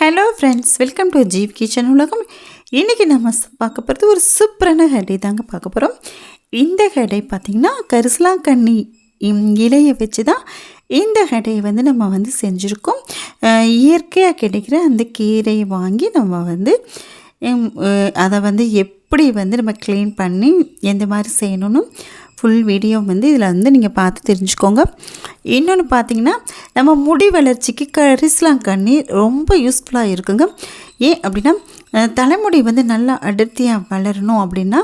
Hello friends welcome to Jeev kitchen உலகம். இன்றைக்கி நம்ம பார்க்க போகிறது ஒரு சூப்பரான கடை தாங்க பார்க்க போகிறோம் இந்த கடை பார்த்திங்கன்னா கரிசலாங்கண்ணி இலையை வச்சு தான் இந்த கடையை வந்து நம்ம வந்து செஞ்சுருக்கோம். இயற்கையாக கிடைக்கிற அந்த கீரையை வாங்கி நம்ம வந்து அதை வந்து எப்படி வந்து நம்ம க்ளீன் பண்ணி எந்த மாதிரி செய்யணும்னு ஃபுல் வீடியோ வந்து இதில் வந்து நீங்கள் பார்த்து தெரிஞ்சுக்கோங்க. இன்னொன்று பார்த்தீங்கன்னா நம்ம முடி வளர்ச்சிக்கு கரிசலாங்கண்ணி ரொம்ப யூஸ்ஃபுல்லாக இருக்குங்க. ஏன் அப்படின்னா தலைமுடி வந்து நல்லா அடர்த்தியாக வளரணும் அப்படின்னா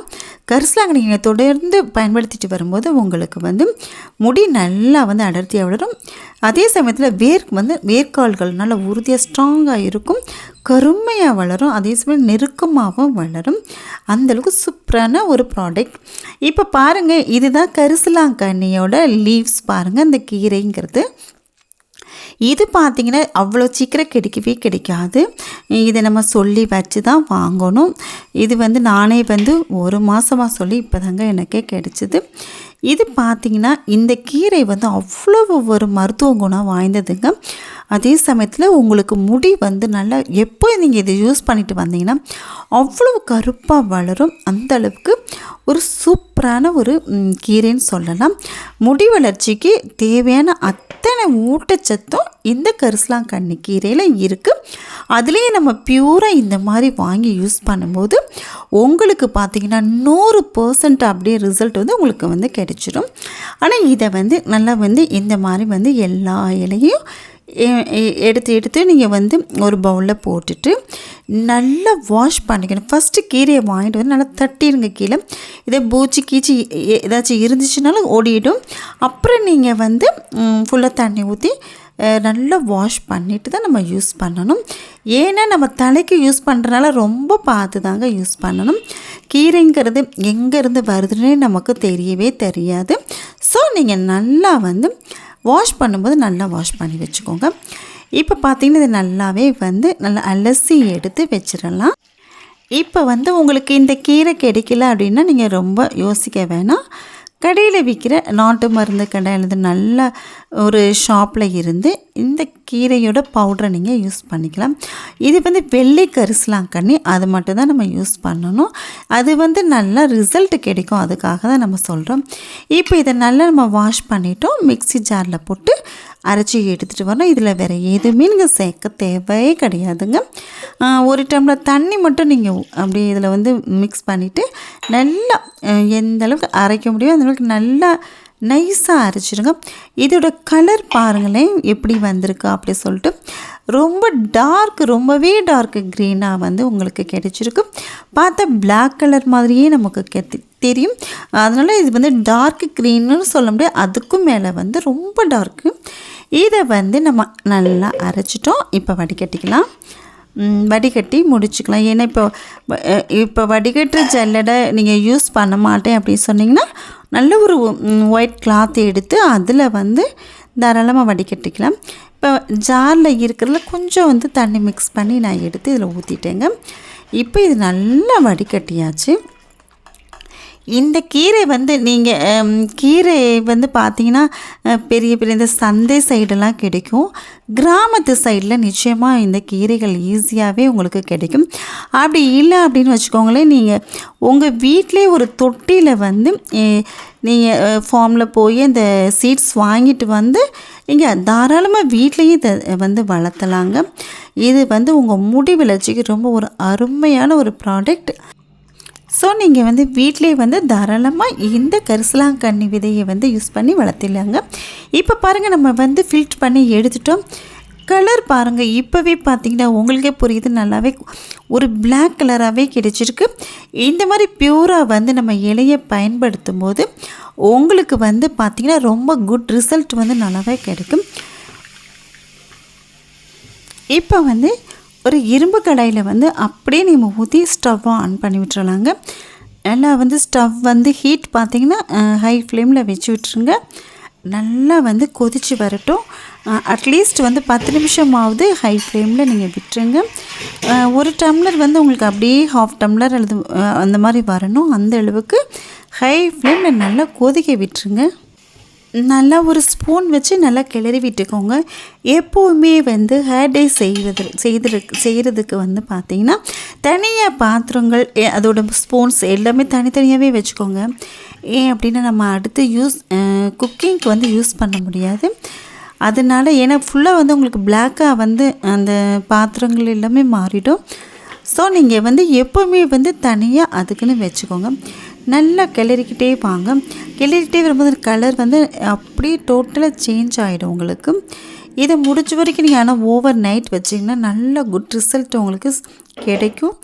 கரிசலாங்கண்ணி நீங்கள் தொடர்ந்து பயன்படுத்திட்டு வரும்போது உங்களுக்கு வந்து முடி நல்லா வந்து அடர்த்தியாக வளரும். அதே சமயத்தில் வேர்க்கு வந்து வேர்க்கால்கள் நல்லா உறுதியாக ஸ்ட்ராங்காக இருக்கும். கருமையாக வளரும். அதே சமயம் நெருக்கமாகவும் வளரும். அந்தளவுக்கு சூப்பரான ஒரு ப்ராடக்ட் இப்போ பாருங்கள் இதுதான் கரிசலாங்கண்ணியோட லீவ்ஸ் பாருங்கள் அந்த கீரைங்கிறது. இது பார்த்தீங்கன்னா அவ்வளோ சீக்கிரம் கிடைக்கவே கிடைக்காது. இதை நம்ம சொல்லி வச்சு தான் வாங்கணும். இது வந்து நானே வந்து ஒரு மாதமாக சொல்லி இப்போ தாங்க எனக்கே கிடைச்சிது. இது பார்த்தீங்கன்னா இந்த கீரை வந்து அவ்வளோ ஒரு மருத்துவ குணம் வாய்ந்ததுங்க. அதே சமயத்தில் உங்களுக்கு முடி வந்து நல்லா எப்போ நீங்கள் இதை யூஸ் பண்ணிட்டு வந்தீங்கன்னா அவ்வளோ கருப்பாக வளரும். அந்த அளவுக்கு ஒரு சூப்பரான ஒரு கீரைன்னு சொல்லலாம். முடி வளர்ச்சிக்கு தேவையான அத்தனை ஊட்டச்சத்தும் இந்த கரிசலாங்கண்ணி கீரையில் இருக்குது அதுலேயே நம்ம பியூராக இந்த மாதிரி வாங்கி யூஸ் பண்ணும்போது உங்களுக்கு பார்த்திங்கன்னா நூறு பர்சன்ட் அப்படியே ரிசல்ட் வந்து உங்களுக்கு வந்து கிடைக்கும் வச்சிடும் ஆனால் இதை வந்து நல்லா வந்து இந்த மாதிரி வந்து எல்லா இலையும் எடுத்து எடுத்து நீங்கள் வந்து ஒரு பவுலில் போட்டுட்டு நல்லா வாஷ் பண்ணிக்கணும். ஃபஸ்ட்டு கீரையை வாங்கிட்டு வந்து நல்லா தட்டிடுங்க கீழே. இதே பூச்சி கீச்சி ஏதாச்சும் இருந்துச்சுனாலும் ஓடிடும். அப்புறம் நீங்கள் வந்து ஃபுல்லாக தண்ணி ஊற்றி நல்லா வாஷ் பண்ணிட்டு தான் நம்ம யூஸ் பண்ணணும். ஏன்னா நம்ம தலைக்கு யூஸ் பண்ணுறனால ரொம்ப பார்த்து தாங்க யூஸ் பண்ணணும். கீரைங்கிறது எங்கேருந்து வருதுன்னே நமக்கு தெரியவே தெரியாது. ஸோ நீங்கள் நல்லா வந்து வாஷ் பண்ணும்போது நல்லா வாஷ் பண்ணி வச்சுக்கோங்க. இப்போ பார்த்தீங்கன்னா இது நல்லாவே வந்து நல்லா அலசி எடுத்து வச்சிடலாம். இப்போ வந்து உங்களுக்கு இந்த கீரை கிடைக்கல அப்படின்னா நீங்கள் ரொம்ப யோசிக்க வேணாம். கடையில் விற்கிற நாட்டு மருந்து கடை அல்லது நல்ல ஒரு ஷாப்பில் இருந்து இந்த கீரையோட பவுடரை நீங்கள் யூஸ் பண்ணிக்கலாம். இது வந்து வெள்ளை கரிசலாங்கண்ணி அது மட்டும் தான் நம்ம யூஸ் பண்ணணும். அது வந்து நல்லா ரிசல்ட் கிடைக்கும். அதுக்காக தான் நம்ம சொல்கிறோம் இப்போ இதை நல்லா நம்ம வாஷ் பண்ணிட்டோம். மிக்ஸி ஜாரில் போட்டு அரைச்சி எடுத்துகிட்டு வரணும். இதில் வேறு எதுவுமே நீங்கள் சேர்க்க தேவையே கிடையாதுங்க. ஒரு டம்ளர் தண்ணி மட்டும் நீங்கள் அப்படியே இதில் வந்து மிக்ஸ் பண்ணிவிட்டு நல்லா எந்த அளவுக்கு அரைக்க முடியும் அந்த அளவுக்கு நல்லா நைஸாக அரைச்சிடுங்க. இதோட கலர் பாருங்களேன் எப்படி வந்திருக்கு அப்படி சொல்லிட்டு. ரொம்ப டார்க் ரொம்பவே டார்க் க்ரீனாக வந்து உங்களுக்கு கிடைச்சிருக்கு. பார்த்தா பிளாக் கலர் மாதிரியே நமக்கு கெத்தி தெரியும். அதனால் இது வந்து டார்க் க்ரீன்னு சொல்ல முடியாது. அதுக்கும் மேலே வந்து ரொம்ப டார்க்கு இதை வந்து நம்ம நல்லா அரைச்சிட்டோம். இப்போ வடிகட்டிக்கலாம். வடிகட்டி முடிச்சுக்கலாம். ஏன்னா இப்போ இப்போ வடிகட்டுற ஜல்லடை நீங்கள் யூஸ் பண்ண மாட்டேன் அப்படின்னு சொன்னீங்கன்னா நல்ல ஒரு ஒயிட் கிளாத் எடுத்து அதில் வந்து தாராளமாக வடிகட்டிக்கலாம். இப்போ ஜாரில் இருக்கிறதுல கொஞ்சம் வந்து தண்ணி மிக்ஸ் பண்ணி நான் எடுத்து இதில் ஊற்றிட்டேங்க இப்போ இது நல்லா வடிகட்டியாச்சு. இந்த கீரை வந்து நீங்கள் கீரை வந்து பார்த்தீங்கன்னா பெரிய பெரிய இந்த சந்தை சைடெல்லாம் கிடைக்கும். கிராமத்து சைடில் நிச்சயமாக இந்த கீரைகள் ஈஸியாகவே உங்களுக்கு கிடைக்கும். அப்படி இல்லை அப்படின்னு வச்சுக்கோங்களேன் நீங்கள் உங்கள் வீட்டிலே ஒரு தொட்டியில் வந்து நீங்கள் ஃபார்மில் போய் இந்த சீட்ஸ் வாங்கிட்டு வந்து நீங்கள் தாராளமாக வீட்லேயே இதை வந்து வளர்த்தலாங்க. இது வந்து உங்கள் முடி வளர்ச்சிக்கு ரொம்ப ஒரு அருமையான ஒரு ப்ராடக்ட் ஸோ நீங்கள் வந்து வீட்டிலே வந்து தாராளமாக இந்த கரிசலாங்கண்ணி விதையை வந்து யூஸ் பண்ணி வளர்த்திடலாங்க. இப்போ பாருங்கள் நம்ம வந்து ஃபில்ட் பண்ணி எடுத்துட்டோம். கலர் பாருங்கள் இப்போவே பார்த்தீங்கன்னா உங்களுக்கே புரியுது. நல்லாவே ஒரு பிளாக் கலராகவே கிடைச்சிருக்கு. இந்த மாதிரி பியூராக வந்து நம்ம இலையை பயன்படுத்தும் போது உங்களுக்கு வந்து பார்த்திங்கன்னா ரொம்ப குட் ரிசல்ட் வந்து நல்லாவே கிடைக்கும். இப்போ வந்து ஒரு இரும்பு கடாயில் வந்து அப்படியே நம்ம ஊற்றி ஸ்டவ்வை ஆன் பண்ணி விட்டுறலாங்க. நல்லா வந்து ஸ்டவ் வந்து ஹீட் பார்த்திங்கன்னா ஹை ஃப்ளேமில் வச்சு விட்டுருங்க. நல்லா வந்து கொதிச்சு வரட்டும். அட்லீஸ்ட் வந்து பத்து நிமிஷமாவது ஹை ஃப்ளேமில் நீங்கள் விட்டுருங்க. ஒரு டம்ளர் வந்து உங்களுக்கு அப்படியே ஹாஃப் டம்ளர் அல்லது அந்த மாதிரி வரணும். அந்த அளவுக்கு ஹை ஃப்ளேமில் நல்லா கொதிக்க விட்டுருங்க. நல்லா ஒரு ஸ்பூன் வச்சு நல்லா கிளறி விட்டுக்கோங்க. எப்போவுமே வந்து ஹேர் டே செய்வது செய்து செய்கிறதுக்கு வந்து பார்த்திங்கன்னா தனியாக பாத்திரங்கள் அதோட ஸ்பூன்ஸ் எல்லாமே தனித்தனியாகவே வச்சுக்கோங்க. ஏன் அப்படின்னா நம்ம அடுத்து யூஸ் குக்கிங்க்கு வந்து யூஸ் பண்ண முடியாது. அதனால ஏன்னா ஃபுல்லாக வந்து உங்களுக்கு பிளாக்காக வந்து அந்த பாத்திரங்கள் எல்லாமே மாறிடும். ஸோ நீங்கள் வந்து எப்போவுமே வந்து தனியாக அதுக்குன்னு வச்சுக்கோங்க. நல்லா கிளறிக்கிட்டே வாங்க. கிளறிக்கிட்டே வரும்போது கலர் வந்து அப்படியே டோட்டலாக சேஞ்ச் ஆகிடும் உங்களுக்கு. இதை முடிஞ்ச வரைக்கும் நீங்கள் ஆனால் ஓவர் நைட் வச்சிங்கன்னா நல்ல குட் ரிசல்ட் உங்களுக்கு கிடைக்கும்.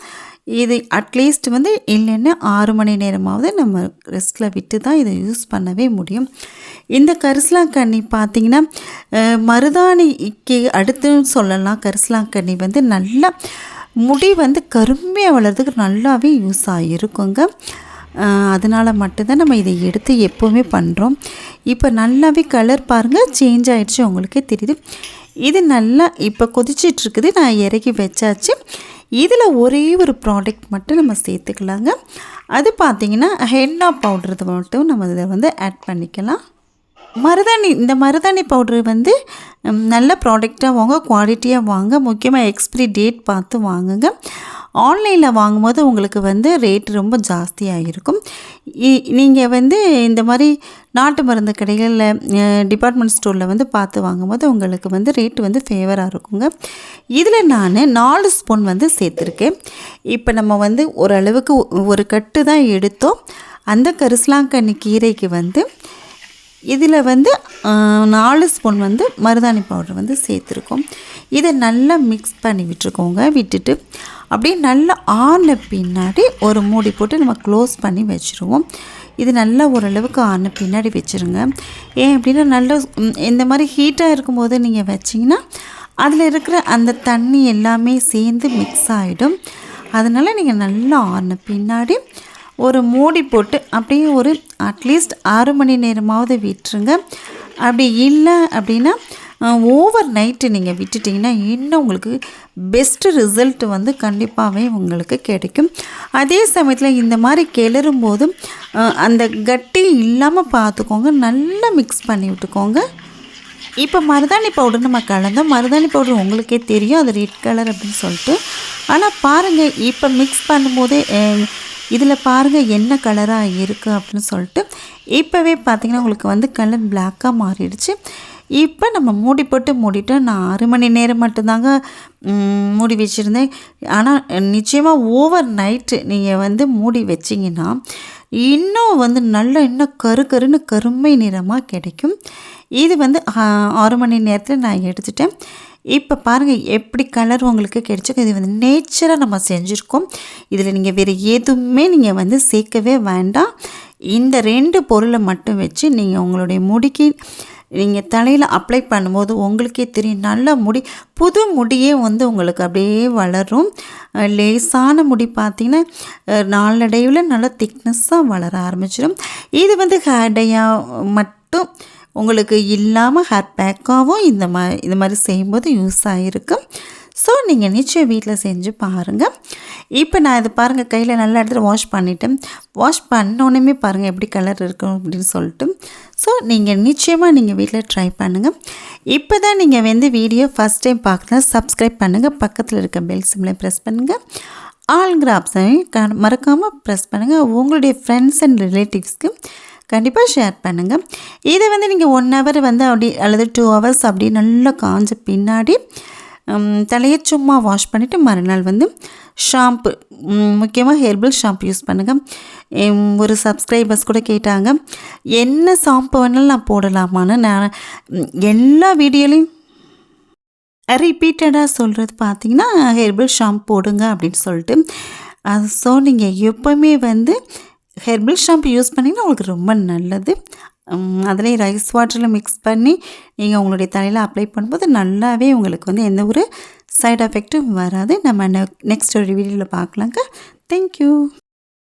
இது அட்லீஸ்ட் வந்து இல்லைன்னா ஆறு மணி நேரமாவது நம்ம ரெஸ்ட்டில் விட்டு தான் இதை யூஸ் பண்ணவே முடியும். இந்த கரிசலாங்கண்ணி பார்த்தீங்கன்னா மருதாணிக்கு அடுத்துன்னு சொல்லலாம். கரிசலாங்கண்ணி வந்து நல்லா முடி வந்து கருமையாக வளர்றதுக்கு நல்லாவே யூஸ் ஆகிருக்குங்க அதனால் மட்டும்தான் நம்ம இதை எடுத்து எப்போவுமே பண்ணுறோம் இப்போ நல்லாவே கலர் பாருங்கள் சேஞ்ச் ஆகிடுச்சு உங்களுக்கே தெரியுது. இது நல்லா இப்போ கொதிச்சிட்ருக்குது நான் இறக்கி வச்சாச்சு. இதில் ஒரே ஒரு ப்ராடக்ட் மட்டும் நம்ம சேர்த்துக்கலாங்க. அது பார்த்தீங்கன்னா ஹென்னா பவுடர் மட்டும் நம்ம இதை வந்து ஆட் பண்ணிக்கலாம். மருதாணி இந்த மருதாணி பவுட்ரு வந்து நல்ல ப்ராடக்டாக வாங்க குவாலிட்டியாக வாங்க முக்கியமாக எக்ஸ்பிரி டேட் பார்த்து வாங்குங்க. ஆன்லைனில் வாங்கும்போது உங்களுக்கு வந்து ரேட் ரொம்ப ஜாஸ்தியாக இருக்கும் நீங்கள் வந்து இந்த மாதிரி நாட்டு மருந்து கடைகளில் டிபார்ட்மெண்ட் ஸ்டோரில் வந்து பார்த்து வாங்கும்போது உங்களுக்கு வந்து ரேட் வந்து ஃபேவராக இருக்குங்க. இதில் நான் நாலு ஸ்பூன் வந்து சேர்த்துருக்கேன். இப்போ நம்ம வந்து ஓரளவுக்கு ஒரு கட்டு தான் எடுத்தோம். அந்த கரிசலாங்கண்ணி கீரைக்கு வந்து இதில் வந்து நாலு ஸ்பூன் வந்து மருதாணி பவுடர் வந்து சேர்த்துருக்கோம். இதை நல்லா மிக்ஸ் பண்ணி விட்டுருக்கோங்க. விட்டுட்டு அப்படியே நல்லா ஆறின பின்னாடி ஒரு மூடி போட்டு நம்ம க்ளோஸ் பண்ணி வச்சுருவோம். இது நல்லா ஓரளவுக்கு ஆன பின்னாடி வச்சுருங்க. ஏன் அப்படின்னா நல்லா இந்த மாதிரி ஹீட்டாக இருக்கும்போது நீங்கள் வச்சிங்கன்னா அதில் இருக்கிற அந்த தண்ணி எல்லாமே சேர்ந்து மிக்ஸ் ஆகிடும் அதனால் நீங்கள் நல்லா ஆன பின்னாடி ஒரு மூடி போட்டு அப்படியே ஒரு அட்லீஸ்ட் ஆறு மணி நேரமாவது விட்டுருங்க. அப்படி இல்லை அப்படின்னா ஓவர் நைட்டு நீங்கள் விட்டுட்டிங்கன்னா இன்னும் உங்களுக்கு பெஸ்ட்டு ரிசல்ட் வந்து கண்டிப்பாகவே உங்களுக்கு கிடைக்கும். அதே சமயத்தில் இந்த மாதிரி கிளறும் போதும் அந்த கட்டி இல்லாமல் பார்த்துக்கோங்க நல்லா மிக்ஸ் பண்ணி விட்டுக்கோங்க. இப்போ மருதாணி பவுடர் நம்ம கலந்தோம். மருதாணி பவுடர் உங்களுக்கே தெரியும். அது ரெட் கலர் அப்படின்னு சொல்லிட்டு. ஆனால் பாருங்கள் இப்போ மிக்ஸ் பண்ணும்போதே இதில் பாருங்கள் என்ன கலராக இருக்குது அப்படின்னு சொல்லிட்டு இப்போவே பார்த்திங்கன்னா உங்களுக்கு வந்து கலர் பிளாக்காக மாறிடுச்சு. இப்போ நம்ம மூடி போட்டு மூடிட்டோம் நான் ஆறு மணி நேரம் மட்டும்தாங்க மூடி வச்சுருந்தேன். ஆனால் நிச்சயமாக ஓவர் நைட்டு நீங்கள் வந்து மூடி வச்சிங்கன்னா இன்னும் வந்து நல்ல இன்னும் கரு கருன்னு கருமை நிறமாக கிடைக்கும். இது வந்து ஆறு மணி நேரத்தில் நான் எடுத்துட்டேன். இப்போ பாருங்கள் எப்படி கலர் உங்களுக்கு கிடைச்சிருக்கு இது வந்து நேச்சராக நம்ம செஞ்சுருக்கோம். இதில் நீங்கள் வேறு எதுவுமே நீங்கள் வந்து சேர்க்கவே வேண்டாம். இந்த ரெண்டு பொருளை மட்டும் வச்சு நீங்கள் உங்களுடைய முடிக்கு நீங்கள் தலையில் அப்ளை பண்ணும்போது உங்களுக்கே தெரியும் நல்ல முடி புது முடியே வந்து உங்களுக்கு அப்படியே வளரும். லேசான முடி பார்த்திங்கன்னா நாளடைவில் நல்லா திக்னஸ்ஸாக வளர ஆரம்பிச்சிடும் இது வந்து ஹேர் டையாக மட்டும் உங்களுக்கு இல்லாமல் ஹேர் பேக்காகவும் இந்த மா இந்த மாதிரி செய்யும்போது யூஸ் ஆகிருக்கும் ஸோ நீங்கள் நிச்சயம் வீட்டில் செஞ்சு பாருங்கள் இப்போ நான் இது பாருங்கள் கையில் நல்லா இடத்துல வாஷ் பண்ணிட்டேன் வாஷ் பண்ணோன்னே பாருங்கள் எப்படி கலர் இருக்கும் அப்படின்னு சொல்லிட்டு. ஸோ நீங்கள் நிச்சயமாக நீங்கள் வீட்டில் ட்ரை பண்ணுங்கள் இப்போ தான் நீங்கள் வந்து வீடியோ ஃபஸ்ட் டைம் பார்க்குறதா சப்ஸ்கிரைப் பண்ணுங்கள் பக்கத்தில் இருக்க பெல் சிம்மில் ப்ரெஸ் பண்ணுங்கள் ஆளுங்கிற ஆப்ஷனையும் க மறக்காமல் ப்ரெஸ் பண்ணுங்கள் உங்களுடைய ஃப்ரெண்ட்ஸ் அண்ட் ரிலேட்டிவ்ஸ்க்கு கண்டிப்பாக ஷேர் பண்ணுங்கள் இதை வந்து நீங்கள் ஒன் ஹவர் வந்து அப்படி அல்லது டூ ஹவர்ஸ் அப்படி நல்லா காஞ்ச பின்னாடி தலையை சும்மா வாஷ் பண்ணிவிட்டு மறுநாள் வந்து ஷாம்பு முக்கியமாக ஹெர்பல் ஷாம்பு யூஸ் பண்ணுங்கள் ஒரு சப்ஸ்கிரைபர்ஸ் கூட கேட்டாங்க என்ன ஷாம்பு வேணாலும் நான் போடலாமான்னு? நான் எல்லா வீடியோலையும் ரிப்பீட்டடாக சொல்கிறது பார்த்தீங்கன்னா ஹெர்பல் ஷாம்பு போடுங்க அப்படின்னு சொல்லிட்டு. அது ஸோ நீங்கள் எப்போவுமே வந்து ஹெர்பல் ஷாம்பு யூஸ் பண்ணிங்கன்னா உங்களுக்கு ரொம்ப நல்லது. அதிலே ரைஸ் வாட்டரில் மிக்ஸ் பண்ணி நீங்கள் உங்களுடைய தலையில் அப்ளை பண்ணும்போது நல்லாவே உங்களுக்கு வந்து எந்த ஒரு சைடு எஃபெக்ட்டும் வராது. நம்ம நெக்ஸ்ட் ஒரு வீடியோவில் பார்க்கலாங்க. தேங்க்யூ